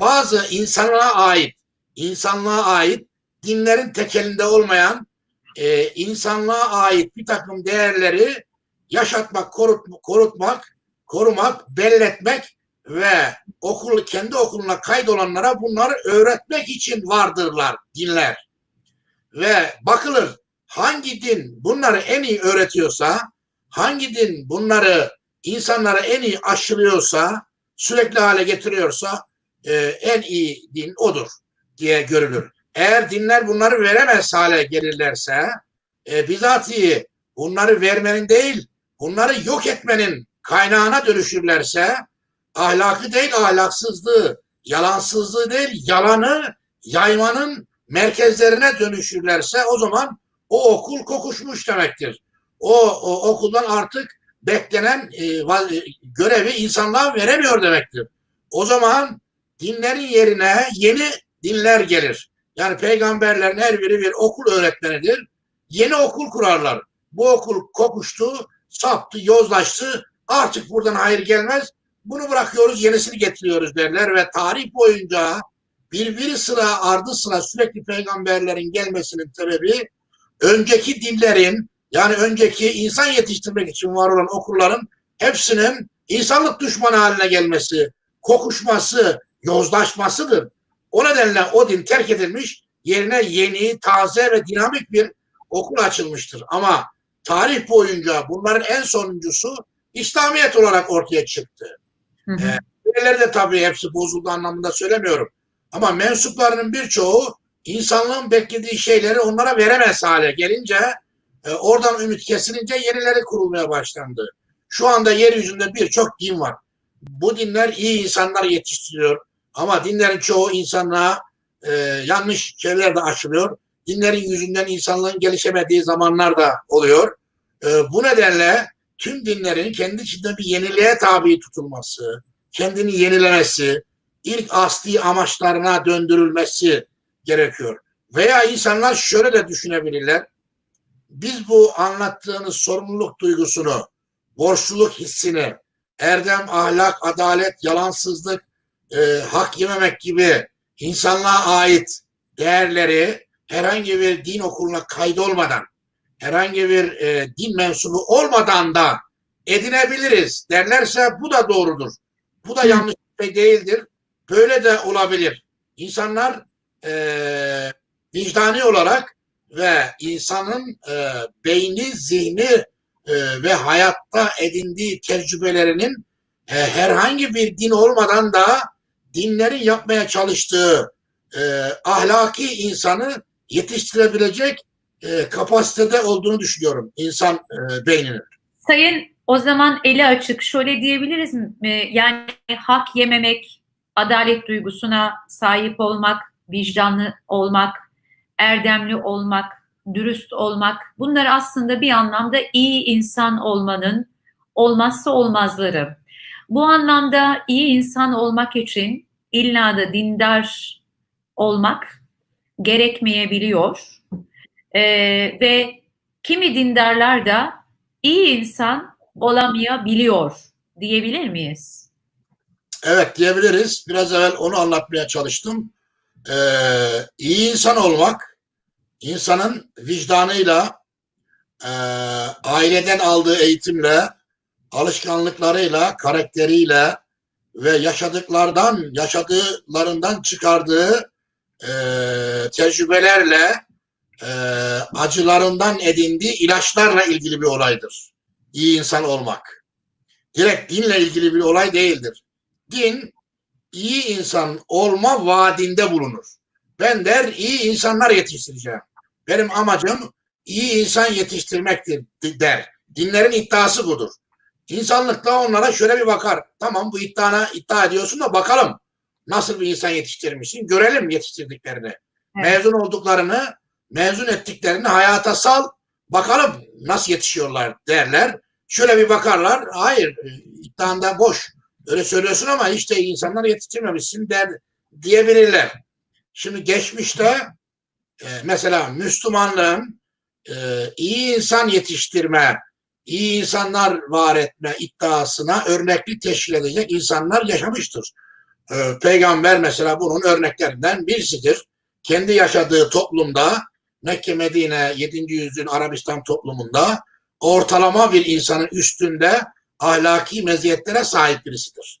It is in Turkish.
bazı insanlığa ait, insanlığa ait dinlerin tekelinde olmayan e, insanlığa ait bir takım değerleri yaşatmak, korut, korutmak, korumak, belletmek ve okul kendi okuluna kaydolanlara bunları öğretmek için vardırlar dinler. Ve bakılır hangi din bunları en iyi öğretiyorsa, hangi din bunları insanlara en iyi aşılıyorsa, sürekli hale getiriyorsa e, en iyi din odur diye görülür. Eğer dinler bunları veremez hale gelirlerse e, bizatihi bunları vermenin değil, bunları yok etmenin kaynağına dönüşürlerse ahlakı değil ahlaksızlığı, yalansızlığı değil yalanı yaymanın merkezlerine dönüşürlerse o zaman o okul kokuşmuş demektir. O, o okuldan artık beklenen e, görevi insanlığa veremiyor demektir. O zaman dinlerin yerine yeni dinler gelir. Yani peygamberlerin her biri bir okul öğretmenidir. Yeni okul kurarlar. Bu okul kokuştu, saptı, yozlaştı. Artık buradan hayır gelmez. Bunu bırakıyoruz, yenisini getiriyoruz derler ve tarih boyunca birbiri sıra ardı sıra sürekli peygamberlerin gelmesinin sebebi önceki dillerin yani önceki insan yetiştirmek için var olan okulların hepsinin insanlık düşmanı haline gelmesi, kokuşması, yozlaşmasıdır. O nedenle o din terk edilmiş, yerine yeni, taze ve dinamik bir okul açılmıştır. Ama tarih boyunca bunların en sonuncusu İslamiyet olarak ortaya çıktı. Hı ee, de tabii hepsi bozuldu anlamında söylemiyorum. Ama mensuplarının birçoğu insanlığın beklediği şeyleri onlara veremez hale gelince e, oradan ümit kesilince yenileri kurulmaya başlandı. Şu anda yeryüzünde birçok din var. Bu dinler iyi insanlar yetiştiriyor. Ama dinlerin çoğu insanlığa e, yanlış şeyler de aşılıyor. Dinlerin yüzünden insanlığın gelişemediği zamanlar da oluyor. E, bu nedenle tüm dinlerin kendi içinde bir yeniliğe tabi tutulması, kendini yenilemesi, ilk asli amaçlarına döndürülmesi gerekiyor. Veya insanlar şöyle de düşünebilirler. Biz bu anlattığınız sorumluluk duygusunu, borçluluk hissini, erdem, ahlak, adalet, yalansızlık, e, hak yememek gibi insanlığa ait değerleri herhangi bir din okuluna kaydolmadan, herhangi bir e, din mensubu olmadan da edinebiliriz derlerse bu da doğrudur. Bu da yanlış bir şey değildir. Böyle de olabilir. İnsanlar e, vicdani olarak ve insanın e, beyni, zihni e, ve hayatta edindiği tecrübelerinin e, herhangi bir din olmadan da dinlerin yapmaya çalıştığı e, ahlaki insanı yetiştirebilecek e, kapasitede olduğunu düşünüyorum insan e, beyninin. Sayın o zaman eli açık şöyle diyebiliriz mi? Yani hak yememek, adalet duygusuna sahip olmak, vicdanlı olmak, erdemli olmak, dürüst olmak bunlar aslında bir anlamda iyi insan olmanın olmazsa olmazları. Bu anlamda iyi insan olmak için illa da dindar olmak gerekmeyebiliyor. Ee, ve kimi dindarlar da iyi insan olamayabiliyor diyebilir miyiz? Evet diyebiliriz. Biraz evvel onu anlatmaya çalıştım. Ee, iyi insan olmak insanın vicdanıyla, e, aileden aldığı eğitimle, alışkanlıklarıyla, karakteriyle ve yaşadıklardan, yaşadıklarından çıkardığı e, tecrübelerle, e, acılarından edindiği ilaçlarla ilgili bir olaydır. İyi insan olmak. Direkt dinle ilgili bir olay değildir. Din iyi insan olma vaadinde bulunur. Ben der iyi insanlar yetiştireceğim. Benim amacım iyi insan yetiştirmektir der. Dinlerin iddiası budur. İnsanlıkla onlara şöyle bir bakar. Tamam bu iddiana iddia ediyorsun da bakalım nasıl bir insan yetiştirmişsin. Görelim yetiştirdiklerini. Evet. Mezun olduklarını, mezun ettiklerini hayata sal. Bakalım nasıl yetişiyorlar derler. Şöyle bir bakarlar. Hayır iddianda boş. Öyle söylüyorsun ama hiç de insanlar yetiştirmemişsin der diyebilirler. Şimdi geçmişte e, mesela Müslümanlığın e, iyi insan yetiştirme, iyi insanlar var etme iddiasına örneklik teşkil edecek insanlar yaşamıştır. e, peygamber mesela bunun örneklerinden birisidir. Kendi yaşadığı toplumda Mekke, Medine, 7. yüzyıl Arabistan toplumunda ortalama bir insanın üstünde ahlaki meziyetlere sahip birisidir.